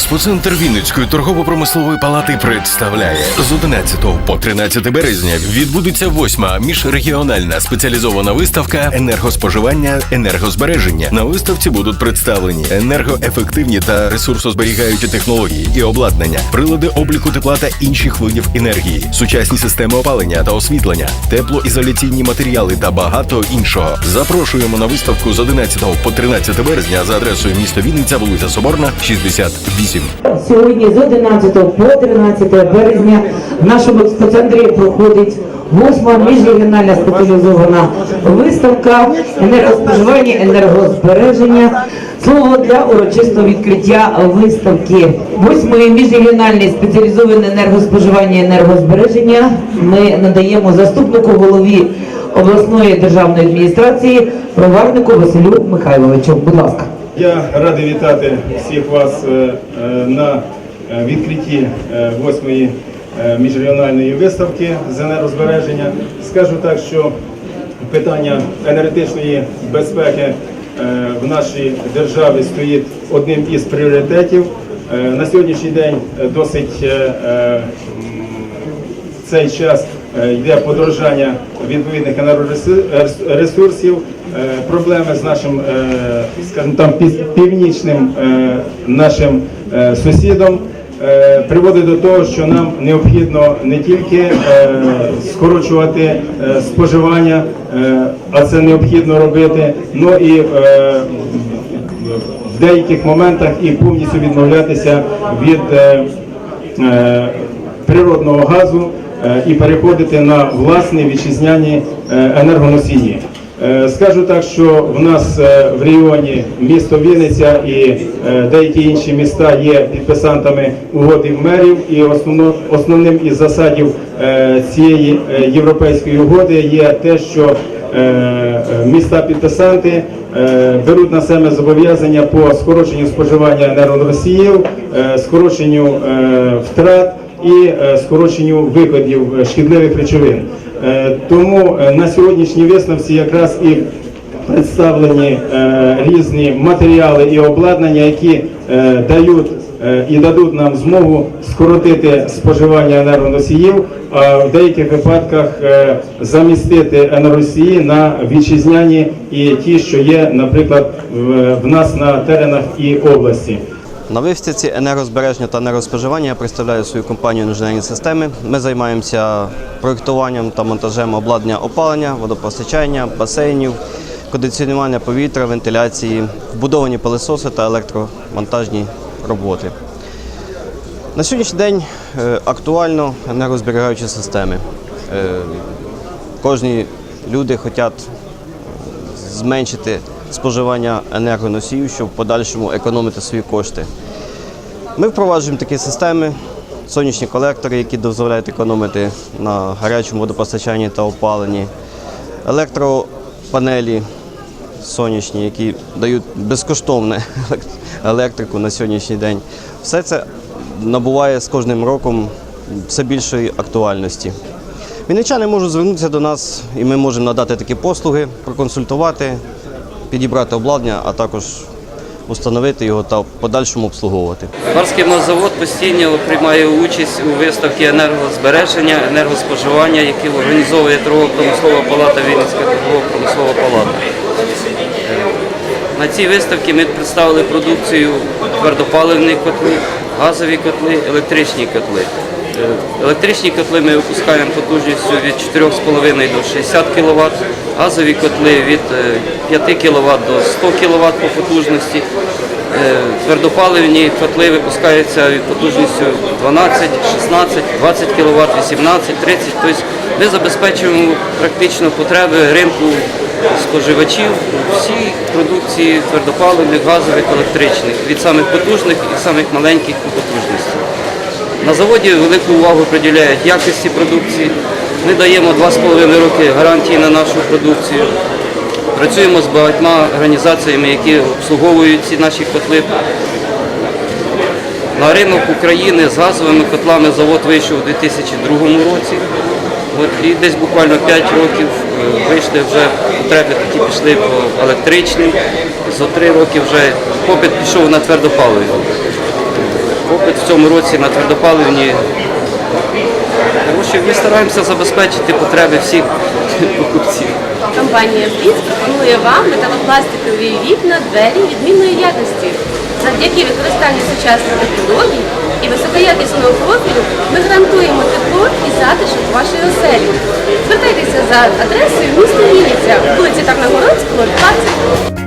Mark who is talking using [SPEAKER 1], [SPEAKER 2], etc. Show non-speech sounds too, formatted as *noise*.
[SPEAKER 1] Експоцентр Вінницької торгово-промислової палати представляє з 11 по 13 березня відбудеться восьма міжрегіональна спеціалізована виставка енергоспоживання, енергозбереження. На виставці будуть представлені енергоефективні та ресурсозберігаючі технології і обладнання, прилади обліку тепла та інших видів енергії, сучасні системи опалення та освітлення, теплоізоляційні матеріали та багато іншого. Запрошуємо на виставку з 11 по 13 березня за адресою місто Вінниця, вулиця Соборна, 68.
[SPEAKER 2] Сьогодні з 11 по 13 березня в нашому експоцентрі проходить восьма міжрегіональна спеціалізована виставка енергоспоживання, енергозбереження. Слово для урочистого відкриття виставки. Восьмої міжрегіональної спеціалізованої енергоспоживання, енергозбереження ми надаємо заступнику голові обласної державної адміністрації Проварнику Василю Михайловичу. Будь ласка.
[SPEAKER 3] Я радий вітати всіх вас е, е, на е, відкритті восьмої міжрегіональної виставки з енергозбереження. Скажу так, що питання енергетичної безпеки в нашій державі стоїть одним із пріоритетів. На сьогоднішній день досить цей час йде подорожання відповідних енергоресурсів, е, проблеми з нашим, е, скажімо там, пів- північним е, нашим е, сусідом. е, Приводить до того, що нам необхідно не тільки е, скорочувати е, споживання, е, а це необхідно робити, ну і е, в деяких моментах і повністю відмовлятися від е, е, природного газу е, і переходити на власні вітчизняні е, енергоносії. Е, Скажу так, що в нас е, в регіоні місто Вінниця і е, деякі інші міста є підписантами угоди мерів, і основним із засадів е, цієї е, європейської угоди є те, що е, е, міста підписанти е, беруть на себе зобов'язання по скороченню споживання енергоносіїв, е, скороченню е, втрат і е, скороченню викидів е, шкідливих речовин. Е, Тому на сьогоднішній виставці якраз і представлені різні матеріали і обладнання, які дають і дадуть нам змогу скоротити споживання енергоносіїв, а в деяких випадках замістити енергоносії на вітчизняні і ті, що є, наприклад, в нас на теренах і області.
[SPEAKER 4] На виставці енергозбереження та енергоспоживання я представляю свою компанію інженерні системи. Ми займаємося проєктуванням та монтажем обладнання опалення, водопостачання, басейнів, кондиціонування повітря, вентиляції, вбудовані пилисоси та електромонтажні роботи. На сьогоднішній день е, актуально енергозберігаючі системи. Е, Кожні люди хочуть зменшити споживання енергоносіїв, щоб в подальшому економити свої кошти. Ми впроваджуємо такі системи, сонячні колектори, які дозволяють економити на гарячому водопостачанні та опаленні, електропанелі сонячні, які дають безкоштовну *laughs* електрику на сьогоднішній день. Все це набуває з кожним роком все більшої актуальності. Вінничани можуть звернутися до нас, і ми можемо надати такі послуги, проконсультувати, підібрати обладнання, а також установити його та в подальшому обслуговувати.
[SPEAKER 5] Барський завод постійно приймає участь у виставці енергозбереження, енергоспоживання, які організовує торгово-промислова палата Вінницька торгово-промислова палата. На цій виставці ми представили продукцію твердопаливні котли, газові котли, електричні котли. Е, Електричні котли ми випускаємо потужністю від 4,5 до 60 кВт, газові котли від е, 5 кВт до 100 кВт по потужності. Е, Твердопаливні котли випускаються від потужністю 12, 16, 20 кВт, 18, 30. Тобто ми забезпечуємо практично потреби ринку споживачів всіх продукції твердопаливних, газових, електричних, від самих потужних і самих маленьких по потужності. На заводі велику увагу приділяють якості продукції. Ми даємо 2,5 роки гарантії на нашу продукцію. Працюємо з багатьма організаціями, які обслуговують ці наші котли. На ринок України з газовими котлами завод вийшов у 2002 році. От, і десь буквально 5 років е, вийшли вже потреби такі пішли по електричним. За 3 роки вже попит пішов на твердопаливі. попит в цьому році на твердопаливні. Гроші ми стараємося забезпечити потреби всіх *laughs* покупців.
[SPEAKER 6] Компанія Бліц пропонує вам металопластикові вікна, двері відмінної якості. Завдяки використанню сучасних технологій і високоякісного профілю ми гарантуємо вашої оселі. Звертайтеся за адресою міста Вінниця, вулиця Тарногородського, 20.